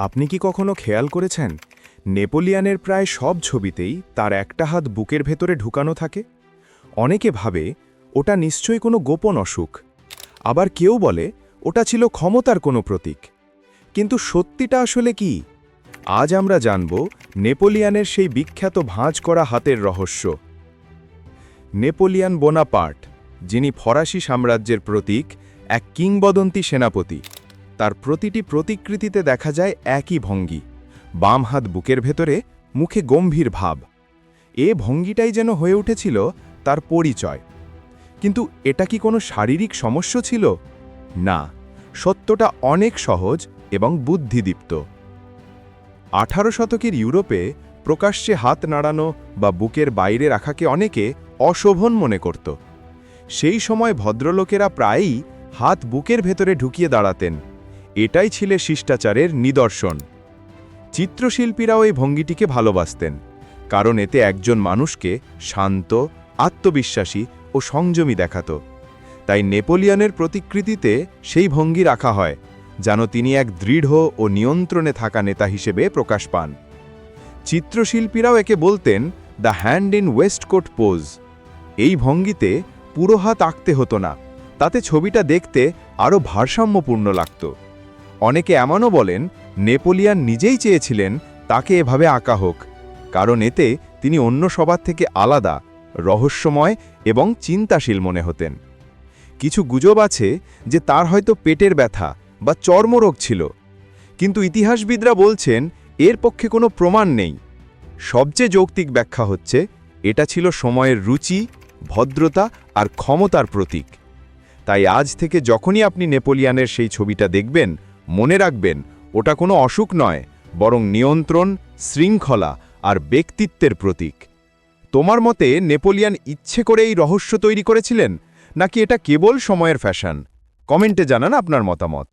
আপনি কি কখনো খেয়াল করেছেন, নেপোলিয়ানের প্রায় সব ছবিতেই তার একটা হাত বুকের ভেতরে ঢুকানো থাকে? অনেকে ভাবে, ওটা নিশ্চয়ই কোনো গোপন অসুখ। আবার কেউ বলে, ওটা ছিল ক্ষমতার কোনো প্রতীক। কিন্তু সত্যিটা আসলে কি? আজ আমরা জানব নেপোলিয়ানের সেই বিখ্যাত ভাঁজ করা হাতের রহস্য। নেপোলিয়ান বোনাপার্ট, যিনি ফরাসি সাম্রাজ্যের প্রতীক, এক কিংবদন্তি সেনাপতি। তার প্রতিটি প্রতিকৃতিতে দেখা যায় একই ভঙ্গি। বাম হাত বুকের ভেতরে মুখে গম্ভীর ভাব। এ ভঙ্গিটাই যেন হয়ে উঠেছিল তার পরিচয়। কিন্তু এটা কি কোনো শারীরিক সমস্যা ছিল? না, সত্যটা অনেক সহজ এবং বুদ্ধিদীপ্ত। আঠারো শতকের ইউরোপে প্রকাশ্যে হাত নাড়ানো বা বুকের বাইরে রাখাকে অনেকে অশোভন মনে করত। সেই সময় ভদ্রলোকেরা প্রায়ই হাত বুকের ভেতরে ঢুকিয়ে দাঁড়াতেন। এটাই ছিল শিষ্টাচারের নিদর্শন। চিত্রশিল্পীরাও এই ভঙ্গিটিকে ভালোবাসতেন, কারণ এতে একজন মানুষকে শান্ত, আত্মবিশ্বাসী ও সংযমী দেখাত। তাই নেপোলিয়নের প্রতিকৃতিতে সেই ভঙ্গি রাখা হয়, যেন তিনি এক দৃঢ় ও নিয়ন্ত্রণে থাকা নেতা হিসেবে প্রকাশ পান। চিত্রশিল্পীরাও একে বলতেন the hand in waistcoat pose এই ভঙ্গিতে পুরো হাত আঁকতে হতো না, তাতে ছবিটা দেখতে আরও ভারসাম্যপূর্ণ লাগত। অনেকে এমনও বলেন, নেপোলিয়ান নিজেই চেয়েছিলেন তাকে এভাবে আঁকা হোক, কারণ এতে তিনি অন্য সবার থেকে আলাদা, রহস্যময় এবং চিন্তাশীল মনে হতেন। কিছু গুজব আছে যে তার হয়তো পেটের ব্যথা বা চর্মরোগ ছিল, কিন্তু ইতিহাসবিদরা বলছেন এর পক্ষে কোনো প্রমাণ নেই। সবচেয়ে যৌক্তিক ব্যাখ্যা হচ্ছে, এটা ছিল সময়ের রুচি, ভদ্রতা আর ক্ষমতার প্রতীক। তাই আজ থেকে যখনই আপনি নেপোলিয়ানের সেই ছবিটা দেখবেন মনে রাখবেন, ওটা কোনো অসুখ নয়, বরং নিয়ন্ত্রণ, শৃঙ্খলা আর ব্যক্তিত্বের প্রতীক। তোমার মতে নেপোলিয়ান ইচ্ছে করে এই রহস্য তৈরি করেছিলেন, নাকি এটা কেবল সময়ের ফ্যাশন? কমেন্টে জানান আপনার মতামত।